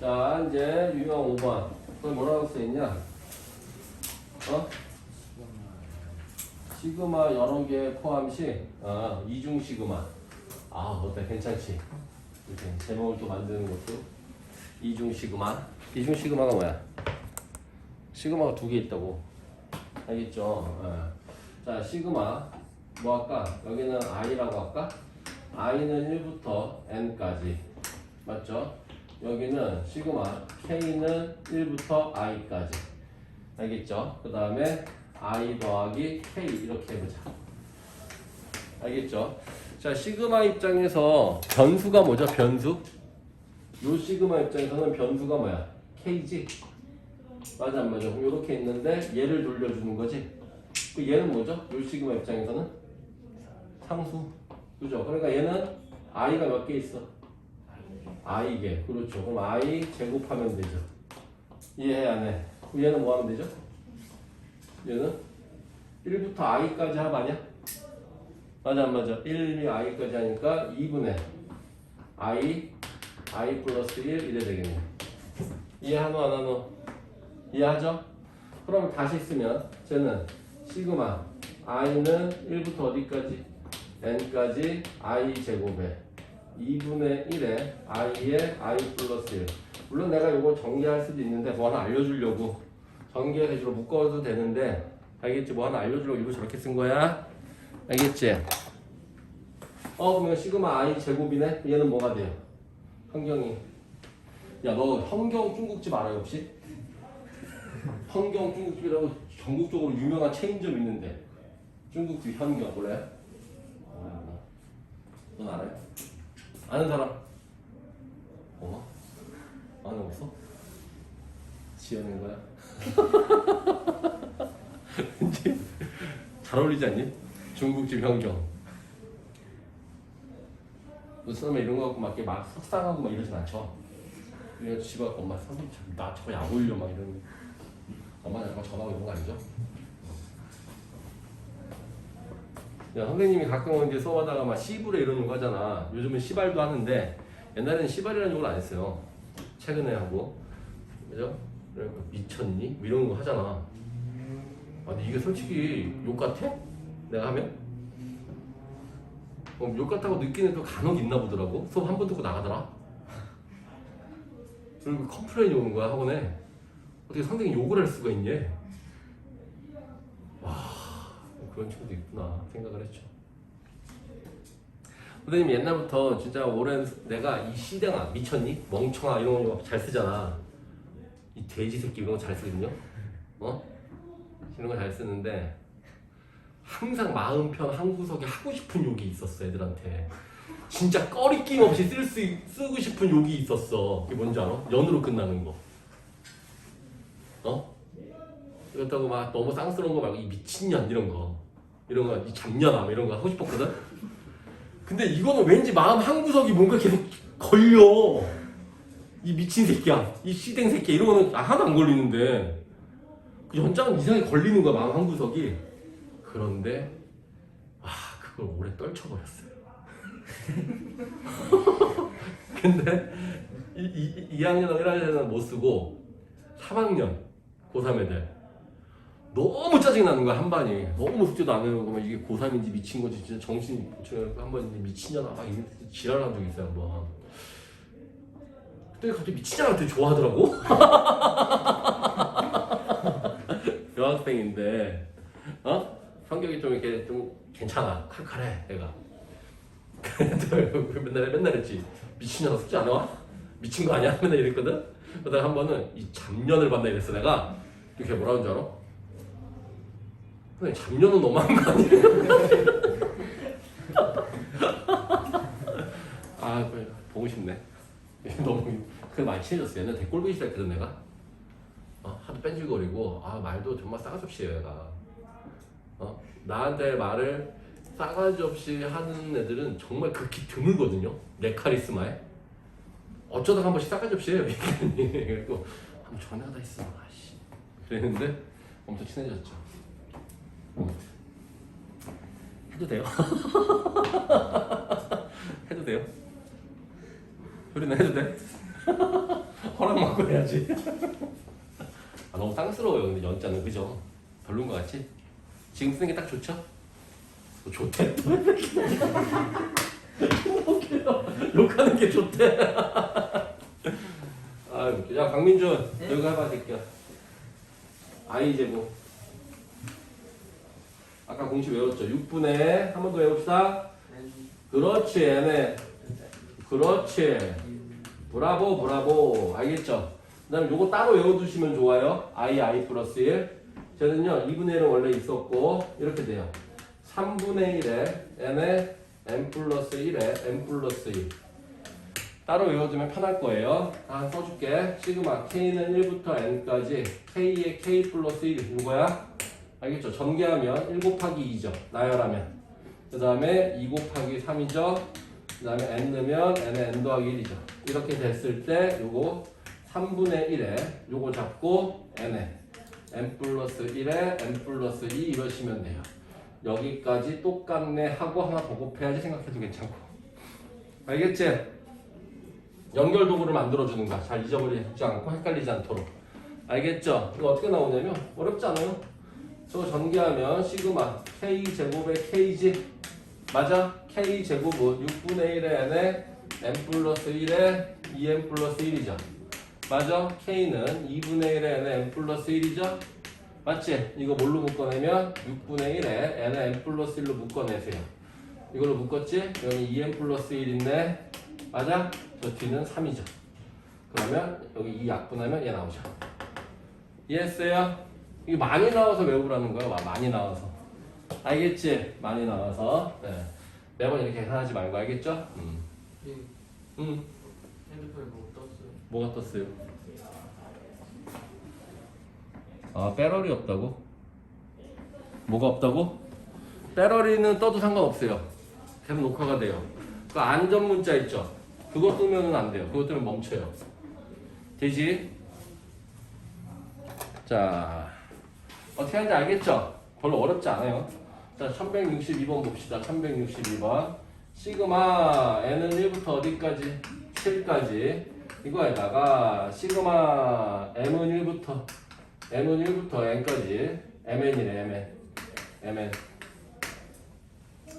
자, 이제 유형 5번. 그걸 뭐라고 써있냐? 어? 시그마 여러 개 포함시, 아, 이중 시그마. 아, 어때? 괜찮지? 이렇게 제목을 또 만드는 것도 이중 시그마. 이중 시그마가 뭐야? 시그마가 두 개 있다고. 알겠죠? 어. 자, 시그마. 뭐 할까? 여기는 i라고 할까? i는 1부터 n까지. 맞죠? 여기는 시그마 k는 1부터 i까지. 알겠죠? 그 다음에 i 더하기 k 이렇게 해보자. 알겠죠? 자, 시그마 입장에서 변수가 뭐죠? 변수? 요 시그마 입장에서는 변수가 뭐야? k지? 맞아 안 맞아? 이렇게 있는데 얘를 돌려주는 거지? 그 얘는 뭐죠? 요 시그마 입장에서는 상수. 그죠? 그러니까 얘는 i가 몇 개 있어? I개. 그렇죠. 그럼 i 제곱하면 되죠. 이해해 안 해? 그럼 얘는 뭐 하면 되죠? 얘는 1부터 i까지 합 아니야? 맞아 안 맞아? 1이 i까지 하니까 2분의 i i 플러스 1 이래 되겠네. 이해하노 안 하노? 이해하죠? 그럼 다시 쓰면 쟤는 시그마 i는 1부터 어디까지? n까지 i 제곱에 2분의 1에 i에 i 플러스 1 물론 내가 이거 전개할 수도 있는데 뭐 하나 알려주려고 전개해서 이로 묶어도 되는데 알겠지? 뭐 하나 알려주려고 이거 저렇게 쓴 거야 알겠지? 어 그러면 시그마 i 제곱이네? 얘는 뭐가 돼요? 환경이 야 너 환경 중국집 알아요 혹시? 환경 중국집이라고 전국적으로 유명한 체인점 있는데 중국집 현경 몰라요? 어, 넌 알아요? 아는 사람? 어? 아는 없어? 지어낸 거야? 왠지 잘 어울리지 않니? 중국집 현경 요즘에 이런 거 갖고 막 이렇게 막 속상하고 막 이러진 않죠 그래서 집에 엄마 선생님 저- 나 저거 약 올려 막 이러는 엄마 나랑 전화하고 이런 거 아니죠? 야, 선생님이 가끔은 이제 수업하다가 막 시부레 이런 거 하잖아. 요즘은 시발도 하는데 옛날에는 시발이라는 욕을 안 했어요. 최근에 하고. 그죠? 그러니까 미쳤니? 뭐 이런 거 하잖아. 아, 근데 이게 솔직히 욕 같아? 내가 하면? 어, 욕 같다고 느끼는 또 간혹 있나 보더라고. 수업 한 번 듣고 나가더라. 그리고 컴플레인이 오는 거야, 학원에. 어떻게 선생님 욕을 할 수가 있니? 그런 친구도 있구나 생각을 했죠. 선생님 옛날부터 진짜 오랜 내가 이 시대가 미쳤니? 멍청아 이런 거 잘 쓰잖아. 이 돼지 새끼 이런 거 잘 쓰거든요. 어? 이런 거 잘 쓰는데 항상 마음 편 한 구석에 하고 싶은 욕이 있었어 애들한테. 진짜 꺼리낌 없이 쓸 수 쓰고 싶은 욕이 있었어. 그게 뭔지 알아? 연으로 끝나는 거. 어? 그렇다고 막 너무 쌍스러운 거 말고 이 미친년 이런 거 이런 거 이 잡년아 뭐 이런 거 하고 싶었거든? 근데 이거는 왠지 마음 한 구석이 뭔가 계속 걸려. 이 미친 새끼야 이 씨댕 새끼야 이런 거는 하나도 안 걸리는데. 그 연장은 이상하게 걸리는 거야 마음 한 구석이. 그런데 아 그걸 오래 떨쳐버렸어요. 근데 이, 이, 2학년하고 1학년은 못 쓰고 3학년 고3 애들 너무 짜증 나는 거야 한반이 너무 숙제도 안 해오고 막 이게 고3인지 미친 건지 진짜 정신이 한번 미친년아 막 이런 지랄한 적이 있어요 한번 그때 갑자기 미친년한테 좋아하더라고 여학생인데 어? 성격이 좀 이렇게 좀 괜찮아 칼칼해 애가 맨날 맨날 했지 미친년아 숙제 안 해와? 미친 거 아니야? 맨날 이랬거든 그러다가 한 번은 이 잡년을 만나 이랬어 내가 이렇게 뭐라는 줄 알아? 근데 잡년은 너무한 거 아니에요? 아 그래, 보고 싶네. 너무 그 많이 친해졌어. 옛날 댓글 보기 시작했거든 내가? 어, 하도 뺀질거리고. 아 말도 정말 싸가지 없이 해요 얘가. 어? 나한테 말을 싸가지 없이 하는 애들은 정말 극히 드물거든요. 내 카리스마에. 어쩌다가 한 번씩 싸가지 없이 해요 그리고 한번 전화가 다 있어. 아씨. 그랬는데 엄청 친해졌죠 해도 돼요? 해도 돼요? 효리는 해도 돼? 허락 받고 해야지. 아, 너무 쌍스러워요. 근데 연자는 그죠? 별론 것 같지? 지금 쓰는 게 딱 좋죠? 어, 좋대. 웃겨요. 욕하는 게 좋대. 아, 웃겨. 야 강민준, 네? 여기 해봐 새끼야. i 제곱. 아까 공식 외웠죠? 6분의 한 번 더 외웁시다. 그렇지, n에. 그렇지. 브라보, 브라보. 알겠죠? 그 다음에 요거 따로 외워두시면 좋아요. i, i 플러스 1. 저는요, 2분의 1은 원래 있었고, 이렇게 돼요. 3분의 1에 n에 n 플러스 1에 n 플러스 1. 따로 외워두면 편할 거예요. 다 써줄게. 시그마 k는 1부터 n까지 k에 k 플러스 1이 이거야. 알겠죠? 전개하면 1 곱하기 2죠. 나열하면. 그 다음에 2 곱하기 3이죠. 그 다음에 n 넣으면 n에 n 더하기 1이죠. 이렇게 됐을 때 요거 3분의 1에 요거 잡고 n에 n 플러스 1에 n 플러스 2 이러시면 돼요. 여기까지 똑같네 하고 하나 더 곱해야지 생각해도 괜찮고. 알겠지? 연결 도구를 만들어주는 거야. 잘 잊어버리지 않고 헷갈리지 않도록. 알겠죠? 이거 어떻게 나오냐면 어렵지 않아요. 저거 전개하면 시그마 k 제곱의 k지 맞아? k 제곱은 6분의 1의 n에 n 플러스 1에 2n 플러스 1이죠. 맞아? k는 2분의 1의 n에 n 플러스 1이죠. 맞지? 이거 뭘로 묶어내면 6분의 1에 n에 n 플러스 1로 묶어내세요. 이걸로 묶었지? 여기 2n 플러스 1 있네. 맞아? 저 뒤는 3이죠. 그러면 여기 이 약분하면 얘 나오죠. 이해했어요? 이게 많이 나와서 외우라는 거야. 마- 많이 나와서. 알겠지? 많이 나와서. 네. 매번 이렇게 계산하지 말고 알겠죠? 음. 예, 음. 핸드폰에 뭐 떴어요? 뭐가 떴어요? 아, 배럴이 없다고? 뭐가 없다고? 배럴이는 떠도 상관없어요. 계속 녹화가 돼요. 그 안전 문자 있죠? 그거 뜨면은 안 돼요. 그거 뜨면 멈춰요. 되지? 자, 어떻게 하는지 알겠죠? 별로 어렵지 않아요. 자, 1162번 봅시다. 1162번. 시그마 n은 1부터 어디까지? 7까지. 이거에다가 시그마 m은 1부터 m은 1부터 n까지 mn이래 mn mn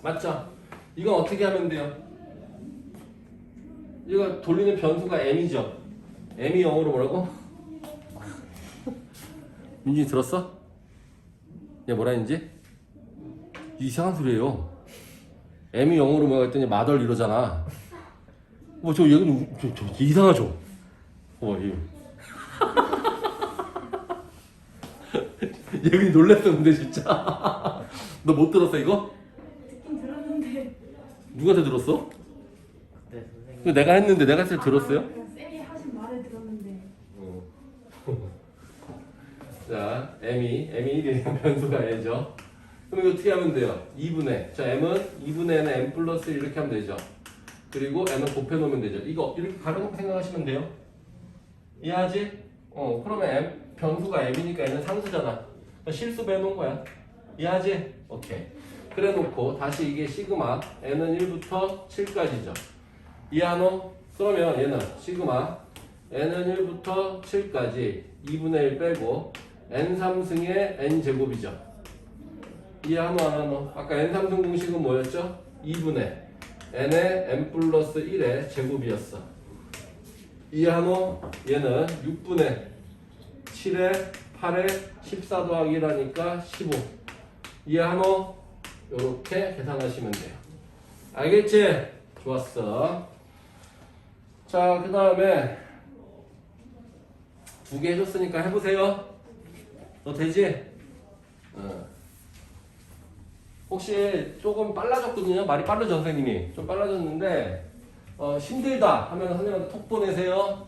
맞죠? 이건 어떻게 하면 돼요? 이거 돌리는 변수가 m이죠? m이 영어로 뭐라고? 민준이 들었어? 얘 뭐라 했는지? 이상한 소리예요 m이 영어로 뭐가 했더니 마덜 이러잖아 뭐 저 얘는 저, 저 이상하죠? 어, 얘. 얘근이 놀랬었는데 진짜. 너 못 들었어 이거? 듣긴 들었는데 누구한테 들었어? 네 선생님 이거 내가 했는데 내가 했을 때 들었어요? 아, 그냥 쌤이 하신 말을 들었는데 어. 자, m이 m이 1이면 변수가 n죠. 그럼 이거 어떻게 하면 돼요? 2분의 자 m은 2분의 n에 n 플러스 이렇게 하면 되죠. 그리고 n은 곱해 놓으면 되죠. 이거 이렇게 가려놓고 생각하시면 돼요. 이해하지? 어 그러면 m 변수가 m이니까 n은 상수잖아. 실수 빼놓은 거야. 이해하지? 오케이. 그래 놓고 다시 이게 시그마 n은 1부터 7까지죠. 이해하노? 그러면 얘는 시그마 n은 1부터 7까지 2분의 1 빼고 n3승의 n제곱이죠. 이해하노 안 하노? 아까 n3승 공식은 뭐였죠? 2분의 n의 n 플러스 1의 제곱이었어. 이해하노? 얘는 6분의 7에 8에 14 더하기 1하니까 15. 이해하노? 요렇게 계산하시면 돼요. 알겠지? 좋았어. 자, 그 다음에 두 개 해줬으니까 해보세요. 너 되지? 어. 혹시 조금 빨라졌거든요. 말이 빠르죠, 선생님이. 좀 빨라졌는데, 어, 힘들다 하면 선생님한테 톡 보내세요.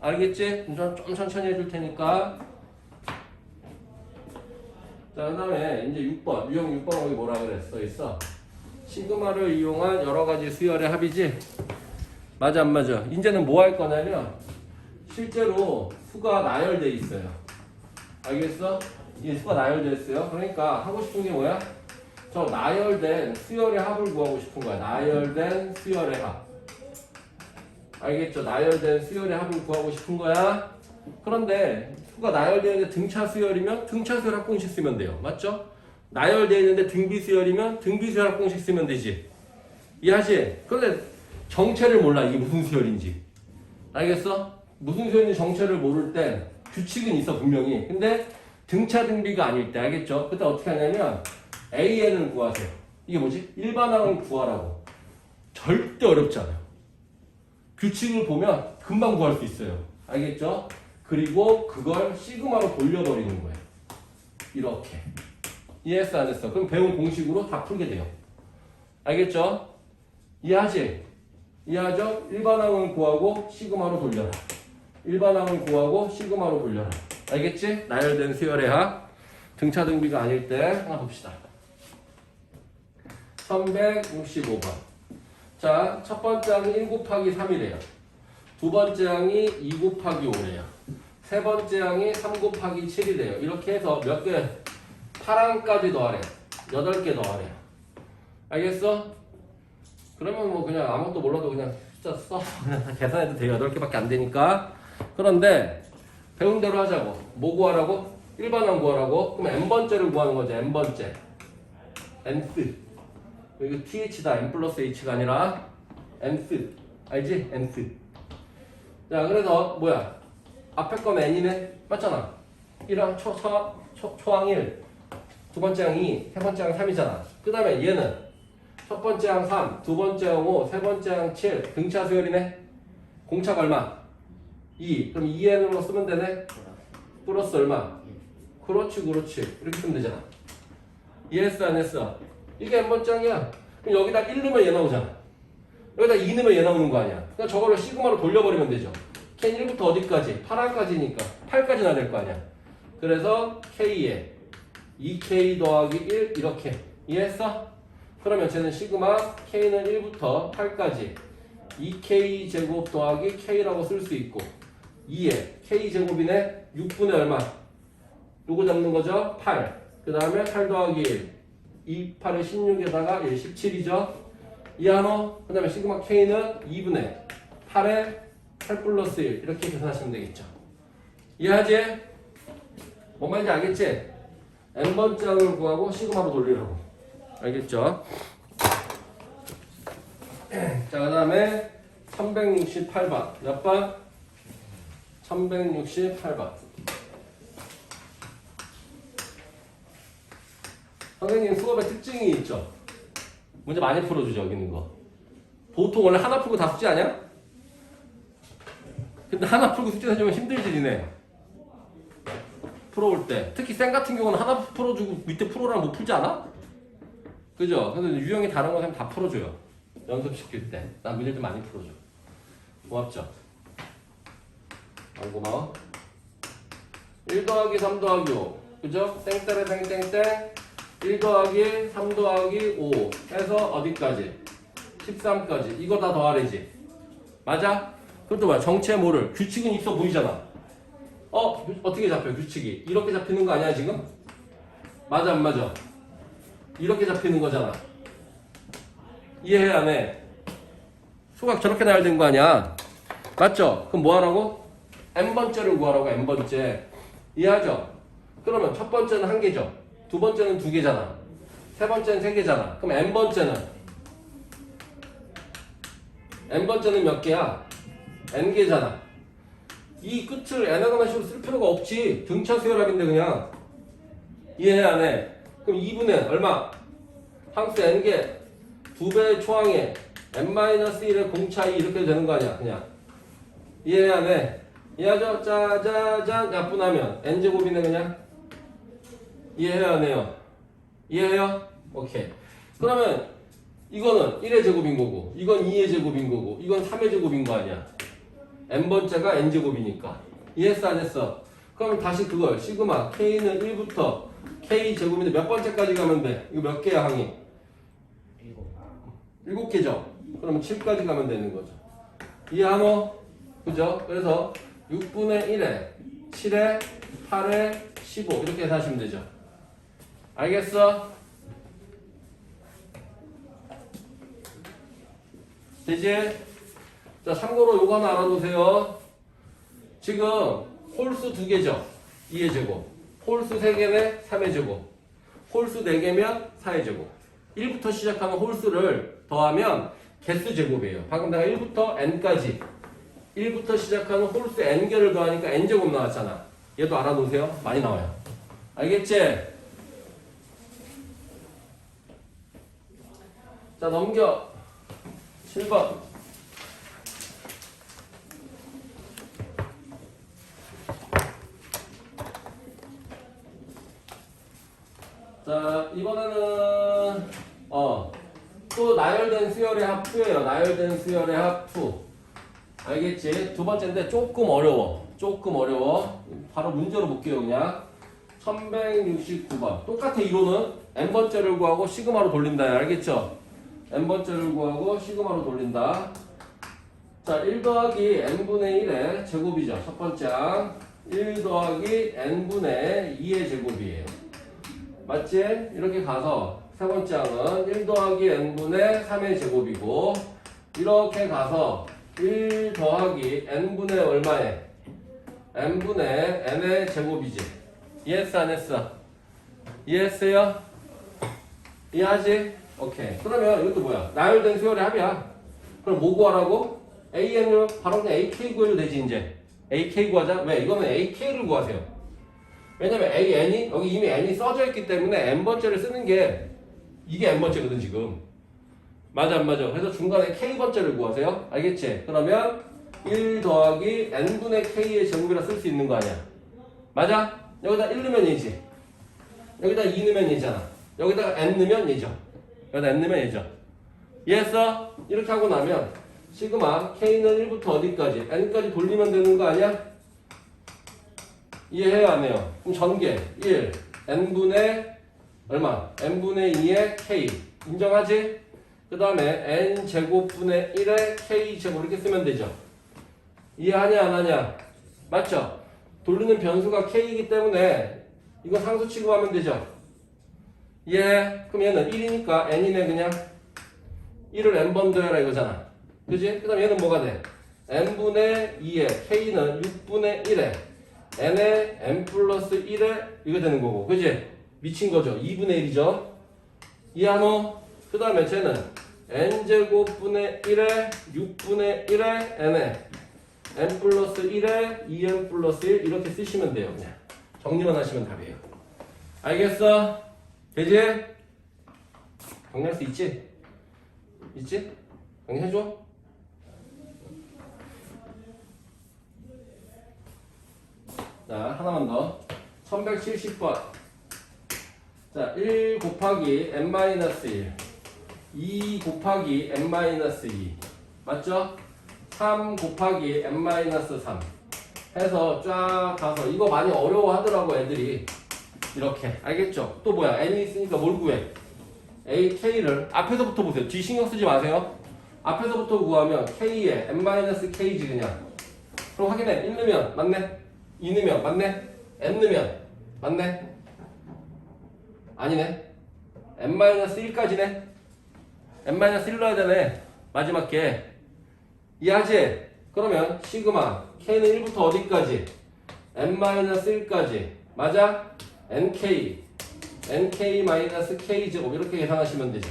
알겠지? 좀, 좀 천천히 해줄 테니까. 자, 그 다음에 이제 6번. 유형 6번 여기 뭐라 그랬어? 있어. 시그마를 이용한 여러 가지 수열의 합이지? 맞아, 안 맞아? 이제는 뭐 할 거냐면, 실제로 수가 나열돼 있어요. 알겠어? 이 수가 나열돼 있어요. 그러니까 하고 싶은 게 뭐야? 저 나열된 수열의 합을 구하고 싶은 거야. 나열된 수열의 합. 알겠죠? 나열된 수열의 합을 구하고 싶은 거야. 그런데 수가 나열되는데 등차 수열이면 등차 수열 합공식 쓰면 돼요. 맞죠? 나열되어 있는데 등비 수열이면 등비 수열 합공식 쓰면 되지. 이해하지? 그런데 정체를 몰라. 이게 무슨 수열인지. 알겠어? 무슨 수열인지 정체를 모를 때 규칙은 있어 분명히. 근데 등차 등비가 아닐 때 알겠죠? 그때 어떻게 하냐면 AN을 구하세요. 이게 뭐지? 일반항을 구하라고. 절대 어렵지 않아요. 규칙을 보면 금방 구할 수 있어요. 알겠죠? 그리고 그걸 시그마로 돌려버리는 거예요. 이렇게. 이해했어 안 했어? 그럼 배운 공식으로 다 풀게 돼요. 알겠죠? 이해하지? 이해하죠? 일반항을 구하고 시그마로 돌려라. 일반항을 구하고 시그마로 돌려라. 알겠지? 나열된 수열의 합. 등차 등비가 아닐 때 하나 봅시다. 365번. 자, 첫 번째 항이 1 곱하기 3이래요. 두 번째 항이 2 곱하기 5래요. 세 번째 항이 3 곱하기 7이래요. 이렇게 해서 몇 개, 8항까지 더하래요. 8개 더하래요. 알겠어? 그러면 뭐 그냥 아무것도 몰라도 그냥 숫자 써. 계산해도 돼요. 8개밖에 안 되니까. 그런데 배운 대로 하자고. 뭐 구하라고? 일반항 구하라고? 그럼 n번째를 구하는 거죠. n번째. nth. 이거 th다. n 플러스 h가 아니라 nth. 알지? nth. 자, 그래서 뭐야? 앞에 거는 n이네. 맞잖아. 1항 초, 초, 초, 초항 1. 두 번째 항 2, 세 번째 항 3이잖아. 그 다음에 얘는 첫 번째 항 3, 두 번째 항 5, 세 번째 항 7. 등차 수열이네. 공차가 얼마? 2. 그럼 2n으로 쓰면 되네. 플러스 얼마? 그렇지, 그렇지. 이렇게 쓰면 되잖아. 이해했어, 안 했어? 이게 n번째 항이야. 그럼 여기다 1 넣으면 얘 나오잖아. 여기다 2 넣으면 얘 나오는 거 아니야. 그냥 저거를 시그마로 돌려버리면 되죠. K 1부터 어디까지? 8항까지니까 8까지 나야 될거 아니야. 그래서 K에 2K 더하기 1 이렇게 이해했어? 그러면 쟤는 시그마 K는 1부터 8까지 2K 제곱 더하기 K라고 쓸 수 있고 2에 K 제곱이네 6분의 얼마? 요거 잡는 거죠? 8. 그 다음에 8 더하기 1. 2, 8에 16에다가 1, 17이죠? 이하노. 그 다음에 시그마 K는 2분의 8에 8 플러스 1. 이렇게 계산하시면 되겠죠. 이해하지? 뭔 말인지 알겠지? n번장을 구하고 시그마로 돌리라고. 알겠죠? 자, 그 다음에 368번. 몇 번? 368번. 선생님 수업에 특징이 있죠? 문제 많이 풀어주죠, 여기 있는 거. 보통 원래 하나 풀고 다 숙제 아니야? 근데 하나 풀고 숙제 해주면 힘들지, 니네. 풀어올 때. 특히 쌤 같은 경우는 하나 풀어주고 밑에 풀어라면 못 풀지 않아? 그죠? 근데 유형이 다른 거다 풀어줘요. 연습시킬 때. 난 문제 좀 많이 풀어줘. 고맙죠? 안 고마워? 1 더하기 3 더하기 5. 그죠? 땡땡에 땡땡땡. 1 더하기 3 더하기 5 해서 어디까지? 13까지. 이거 다 더하래지. 맞아? 그것도 뭐야? 정체 모를. 규칙은 있어 보이잖아. 어? 규- 어떻게 잡혀? 규칙이. 이렇게 잡히는 거 아니야 지금? 맞아 안 맞아? 이렇게 잡히는 거잖아. 이해해 안 해? 수학 저렇게 나열된 거 아니야? 맞죠? 그럼 뭐 하라고? N번째를 구하라고 n번째. 이해하죠? 그러면 첫 번째는 한 개죠. 두 번째는 두 개잖아. 세 번째는 세 개잖아. 그럼 n번째는 n번째는 몇 개야? n개잖아. 이 끝을 n하거나 식으로 쓸 필요가 없지. 등차 수열합인데 그냥. 이해 안 해? 그럼 2분의 얼마? 항수 n개 두 배의 초항에 n-1의 공차이 이렇게 되는 거 아니야 그냥 이해 안 해? 이해하죠? 짜자잔 약분하면 n제곱이네 그냥 이해 안 해요? 이해해요? 오케이 그러면 이거는 1의 제곱인 거고 이건 2의 제곱인 거고 이건 3의 제곱인 거 아니야 n번째가 n제곱이니까 이해했어 안 했어? 그럼 다시 그걸 시그마 k는 1부터 k 제곱인데 몇 번째까지 가면 돼? 이거 몇 개야 항이? 일곱 7개죠? 그러면 7까지 가면 되는 거죠 이해하노? 그죠? 그래서 6분의 1에 7에 8에 15 이렇게 하시면 되죠 알겠어? 되지? 자, 참고로 요거 하나 알아두세요. 지금 홀수 두 개죠. 2의 제곱. 홀수 세 개면 3의 제곱. 홀수 네 개면 4의 제곱. 1부터 시작하는 홀수를 더하면 개수 제곱이에요. 방금 내가 1부터 n까지 1부터 시작하는 홀수 n개를 더하니까 n제곱 나왔잖아. 얘도 알아놓으세요. 많이 나와요. 알겠지? 자, 넘겨. 7번. 자, 이번에는, 어, 또 나열된 수열의 합수예요. 나열된 수열의 합수. 알겠지? 두 번째인데 조금 어려워. 조금 어려워. 바로 문제로 볼게요, 그냥. 1169번. 똑같아, 이론은. n번째를 구하고 시그마로 돌린다. 알겠죠? n번째를 구하고 시그마로 돌린다. 자, 1 더하기 n분의 1의 제곱이죠. 첫 번째 항. 1 더하기 n분의 2의 제곱이에요. 맞지? 이렇게 가서 세 번째 항은 1 더하기 n분의 3의 제곱이고 이렇게 가서 1 더하기 n분의 얼마에? n분의 n의 제곱이지. 이해했어 안 했어? 이해했어요? 이해하지? 오케이. 그러면 이것도 뭐야? 나열된 수열의 합이야. 그럼 뭐 구하라고? AN을 바로 그냥 AK 구해도 되지 이제. AK 구하자. 왜? 이거는 AK를 구하세요. 왜냐면 AN이 여기 이미 N이 써져 있기 때문에 N번째를 쓰는 게 이게 N번째거든 지금. 맞아 안 맞아? 그래서 중간에 K번째를 구하세요. 알겠지? 그러면 1 더하기 N분의 K의 제곱이라 쓸 수 있는 거 아니야. 맞아? 여기다 1 넣으면 얘지. 여기다 2 넣으면 얘잖아. 여기다가 N 넣으면 얘죠. 여기다 N 넣으면 얘죠. 이해했어? 이렇게 하고 나면 시그마 K는 1부터 어디까지? N까지 돌리면 되는 거 아니야? 이해해요 안 해요? 그럼 전개 1 n분의 얼마? n분의 2의 k 인정하지? 그 다음에 n 제곱분의 1의 k 제곱 이렇게 쓰면 되죠 이해하냐 안 하냐? 맞죠? 돌리는 변수가 k이기 때문에 이거 상수 취급하면 되죠 예 그럼 얘는 1이니까 n이네 그냥 1을 n번 더해라 이거잖아 그지? 그 다음에 얘는 뭐가 돼? n분의 2의 k는 6분의 1에 n에 n 플러스 1에 이거 되는 거고 그지? 미친 거죠 2분의 1이죠 이하노 그 다음에 쟤는 n제곱분의 1에 6분의 1에 n에 n 플러스 1에 2n 플러스 1 이렇게 쓰시면 돼요 그냥 정리만 하시면 답이에요 알겠어? 되지? 정리할 수 있지? 있지? 정리해줘? 자, 하나만 더. 1170번. 자, 1 곱하기 n-1. 2 곱하기 n-2. 맞죠? 3 곱하기 n-3. 해서 쫙 가서 이거 많이 어려워 하더라고 애들이. 이렇게. 알겠죠? 또 뭐야? n이 있으니까 뭘 구해? a, k를 앞에서부터 보세요. 뒤 신경 쓰지 마세요. 앞에서부터 구하면 k에 n-k지 그냥. 그럼 확인해. 1 넣으면 맞네? 2 넣으면 맞네? n 넣으면 맞네? 아니네. n-1까지네. N-1 넣어야 되네. 마지막 게. 이해하지? 그러면 시그마 k는 1부터 어디까지? n-1까지. 맞아? nk nk-k 제곱 이렇게 계산하시면 되죠.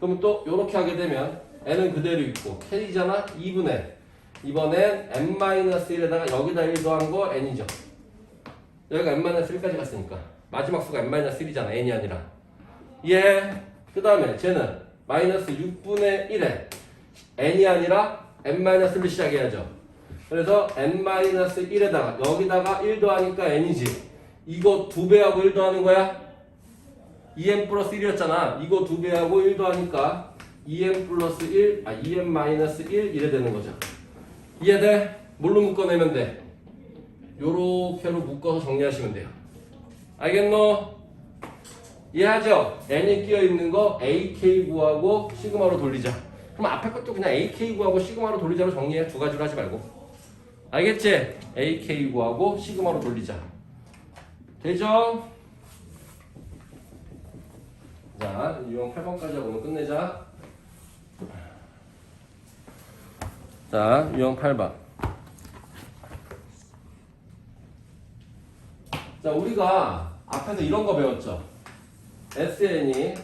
그럼 또 이렇게 하게 되면 n은 그대로 있고 k잖아 2분의 이번엔 n-1에다가 여기다 1 더한 거 n이죠. 여기가 n-1까지 갔으니까 마지막 수가 n-1이잖아 n이 아니라 예. 그 다음에 쟤는 마이너스 6분의 1에 n이 아니라 n-1을 시작해야죠. 그래서 n-1에다가 여기다가 1 더하니까 n이지. 이거 2배하고 1 더하는 거야? 2n 플러스 1이었잖아. 이거 2배하고 1 더하니까 2n 플러스 1, 아 2n 마이너스 1 이래 되는 거죠. 이해돼? 뭘로 묶어내면 돼? 요렇게로 묶어서 정리하시면 돼요. 알겠노? 이해하죠? n이 끼어 있는 거 AK 구하고 시그마로 돌리자. 그럼 앞에 것도 그냥 AK 구하고 시그마로 돌리자로 정리해. 두 가지로 하지 말고. 알겠지? AK 구하고 시그마로 돌리자. 되죠? 자, 유형 8번까지 하고 끝내자. 자, 유형 8번. 자, 우리가 앞에서 이런 거 배웠죠. SN이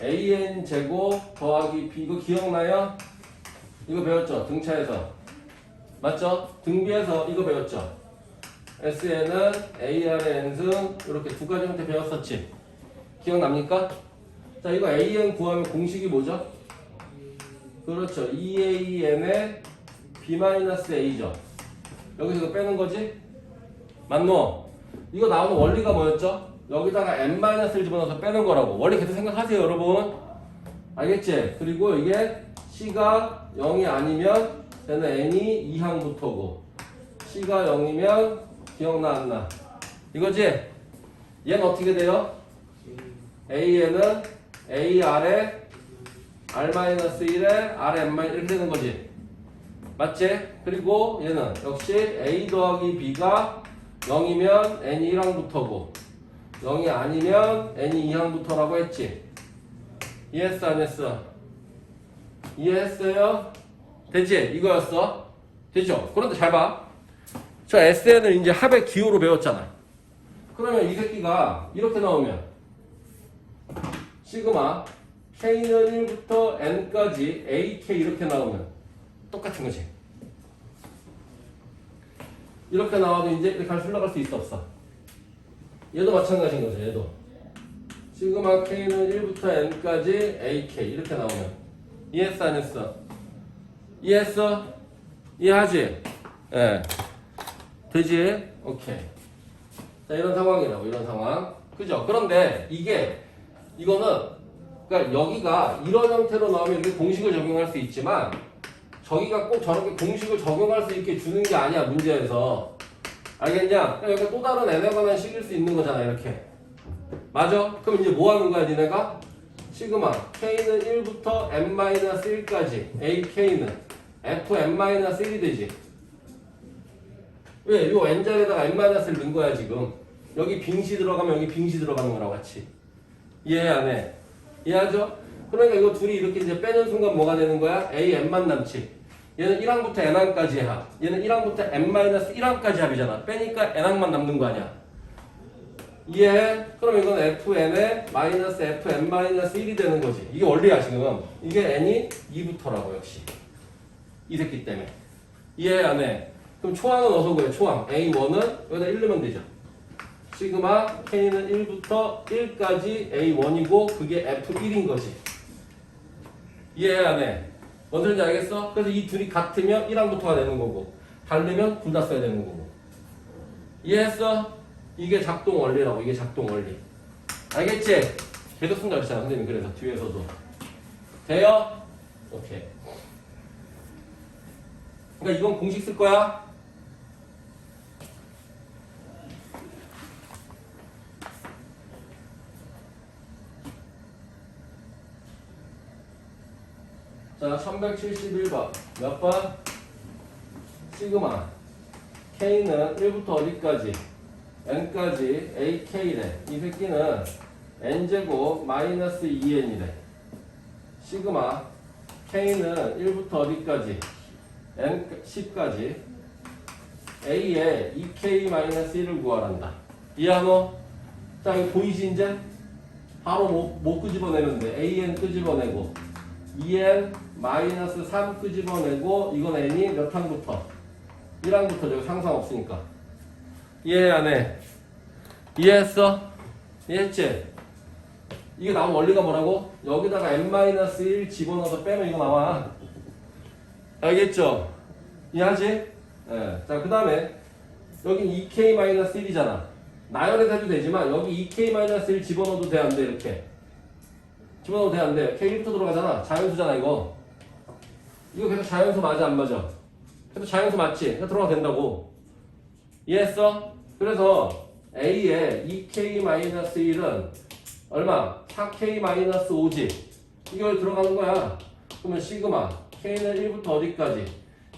AN 제곱 더하기 B 이거 기억나요? 이거 배웠죠? 등차에서. 맞죠? 등비에서 이거 배웠죠? SN은 AR의 n승 이렇게 두 가지 형태 배웠었지? 기억납니까? 자, 이거 AN 구하면 공식이 뭐죠? 그렇죠. 2AN의 B-A죠. 여기서 이거 빼는 거지? 맞노? 이거 나오는 원리가 뭐였죠? 여기다가 n-를 집어넣어서 빼는 거라고. 원리 계속 생각하세요, 여러분. 알겠지? 그리고 이게 C가 0이 아니면 얘는 n이 2항부터고 C가 0이면 기억나 안 나? 이거지? 얘는 어떻게 돼요? AN은 AR에 R-1에 RM- 이렇게 되는 거지. 맞지? 그리고 얘는 역시 A 더하기 B가 0이면 N이 1항부터고 0이 아니면 N이 2항부터라고 했지. 이해했어 안 했어? 이해했어요? 되지? 이거였어? 되죠? 그런데 잘 봐. 저 SN을 이제 합의 기호로 배웠잖아. 그러면 이 새끼가 이렇게 나오면 시그마 K는 1부터 N까지 AK 이렇게 나오면 똑같은 거지. 이렇게 나와도 이제 이렇게 갈 흘러갈 수 있어 없어? 얘도 마찬가지인 거죠. 얘도 시그마 K는 1부터 N까지 AK 이렇게 나오면 이해했어 안 했어? 이해했어? 이해하지? 예. 되지? 오케이. 자 이런 상황이라고 이런 상황. 그죠? 그런데 이게 이거는 그러니까 여기가 이런 형태로 나오면 이렇게 공식을 적용할 수 있지만 저기가 꼭 저렇게 공식을 적용할 수 있게 주는 게 아니야 문제에서 알겠냐? 그러니까 또 다른 관한 식일 수 있는 거잖아 이렇게 맞아? 그럼 이제 뭐 하는 거야 니네가? 시그마 k는 1부터 n-1까지 ak는 fn-1이 되지 왜? 요 n자리에다가 n-을 넣은 거야 지금 여기 빙시 들어가면 여기 빙시 들어가는 거랑 같이 이해 안 해? 이해하죠? 그러니까 이거 둘이 이렇게 이제 빼는 순간 뭐가 되는 거야? A, N만 남지. 얘는 1항부터 N항까지 합. 얘는 1항부터 N-1항까지 합이잖아. 빼니까 N항만 남는 거 아니야. 이해해? 그럼 이건 FN의 마이너스 FN-1이 되는 거지. 이게 원리야, 지금. 이게 N이 2부터라고, 역시. 이 새끼 때문에. 이해 안 해? 그럼 초항은 어디서 구해? 초항. A1은 여기다 1 넣으면 되죠. 시그마 K는 1부터 1까지 A1이고 그게 F1인 거지. 이해 안 해? 뭔 소리인지 알겠어? 그래서 이 둘이 같으면 1항부터가 되는 거고 다르면 둘 다 써야 되는 거고. 이해했어? 이게 작동 원리라고 이게 작동 원리. 알겠지? 계속 쓴다 그랬잖아 선생님 그래서 뒤에서도. 돼요? 오케이. 그러니까 이건 공식 쓸 거야? 자, 1171번. 몇 번? 시그마. K는 1부터 어디까지? N까지 AK래. 이 새끼는 N제곱 마이너스 2N이래. 시그마. K는 1부터 어디까지? N, 10까지. A에 2K 마이너스 1을 구하란다. 이해하노? 자, 이거 보이시 이제? 바로 못, 못 끄집어내는데. AN 끄집어내고. 2n 마이너스 3 끄집어내고 이건 n이 몇 항부터? 1항부터 저기 상상 없으니까 이해 안 해? 이해했어? 이해했지? 이게 나온 원리가 뭐라고? 여기다가 n-1 집어넣어서 빼면 이거 나와 알겠죠? 이해하지? 예. 자, 그 다음에 여긴 2k-1이잖아 나열해서 해도 되지만 여기 2k-1 집어넣어도 돼 안 돼 이렇게 집어넣어도 돼, 안 돼? K1부터 들어가잖아. 자연수잖아, 이거. 이거 계속 자연수 맞아, 안 맞아? 계속 자연수 맞지? 그래서 들어가도 된다고. 이해했어? 그래서 A에 2K-1은 얼마? 4K-5지. 이걸 들어가는 거야. 그러면 시그마. K는 1부터 어디까지?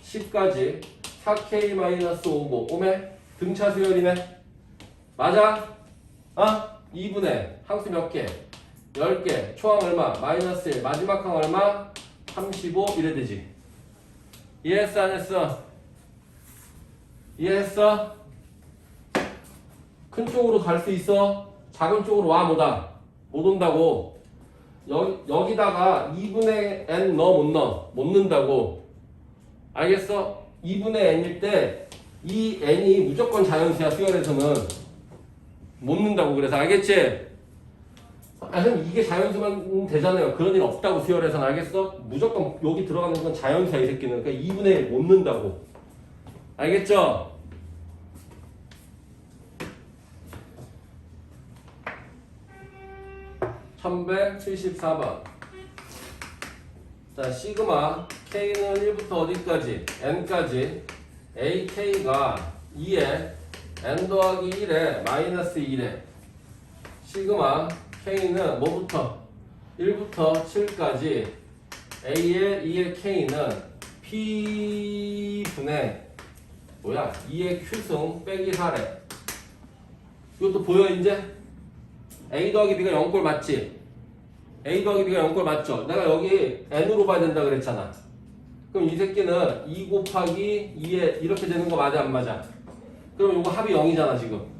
10까지. 4K-5고. 오메? 등차 수열이네. 맞아? 어? 2분의 항수 몇 개? 10개, 초항 얼마? 마이너스 1, 마지막 항 얼마? 35 이래 되지. 이해했어 안 했어? 이해했어? 큰 쪽으로 갈 수 있어? 작은 쪽으로 와 못와? 못 온다고 여기, 여기다가 2분의 n 넣어 못 넣어? 못 넣는다고 알겠어? 2분의 n일 때 이 n이 무조건 자연수야 수열에서는 못 넣는다고 그래서 알겠지? 아, 선 이게 자연수만 되잖아요. 그런 일 없다고 수열에서는 알겠어? 무조건 여기 들어가는 건 자연수야 이 새끼는. 그러니까 2분의 1 못 넣는다고. 알겠죠? (1174번) 자 시그마 k는 1부터 어디까지 n까지 ak가 2에 n 더하기 1에 마이너스 1에 시그마 k는 뭐부터? 1부터 7까지. A의 2의 k는 p분의 뭐야? 2의 q승 빼기 4래. 이것도 보여 이제? A 더하기 b가 0꼴 맞지? A 더하기 b가 0꼴 맞죠? 내가 여기 n으로 봐야 된다 그랬잖아. 그럼 이 새끼는 2 곱하기 2에 이렇게 되는 거 맞아 안 맞아? 그럼 이거 합이 0이잖아 지금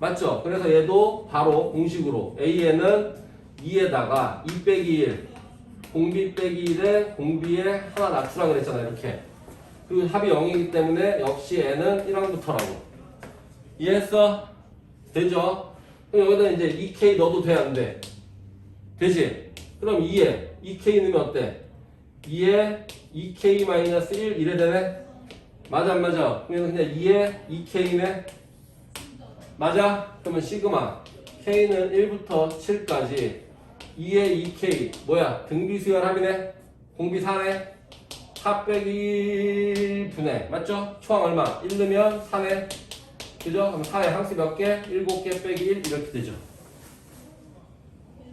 맞죠? 그래서 얘도 바로 공식으로 AN은 2에다가 2 빼기 1 공비 빼기 1에 공비에 하나 낮추라 그랬잖아 이렇게 그리고 합이 0이기 때문에 역시 N은 1항부터라고 이해했어? 되죠? 그럼 여기다 이제 2K 넣어도 돼 안 돼? 되지? 그럼 2에 2K 넣으면 어때? 2에 2K-1 이래 되네? 맞아 안 맞아? 그냥 2에 2K네? 맞아? 그러면 시그마 K는 1부터 7까지 2의 2K 뭐야 등비수열 합이네 공비 4네 4 빼기 1분의 맞죠? 초항 얼마? 1 넣으면 4네 그죠? 그럼 4의 항수 몇 개? 7개 빼기 1 이렇게 되죠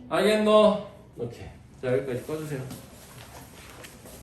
알겠노? 오케이 자 여기까지 꺼주세요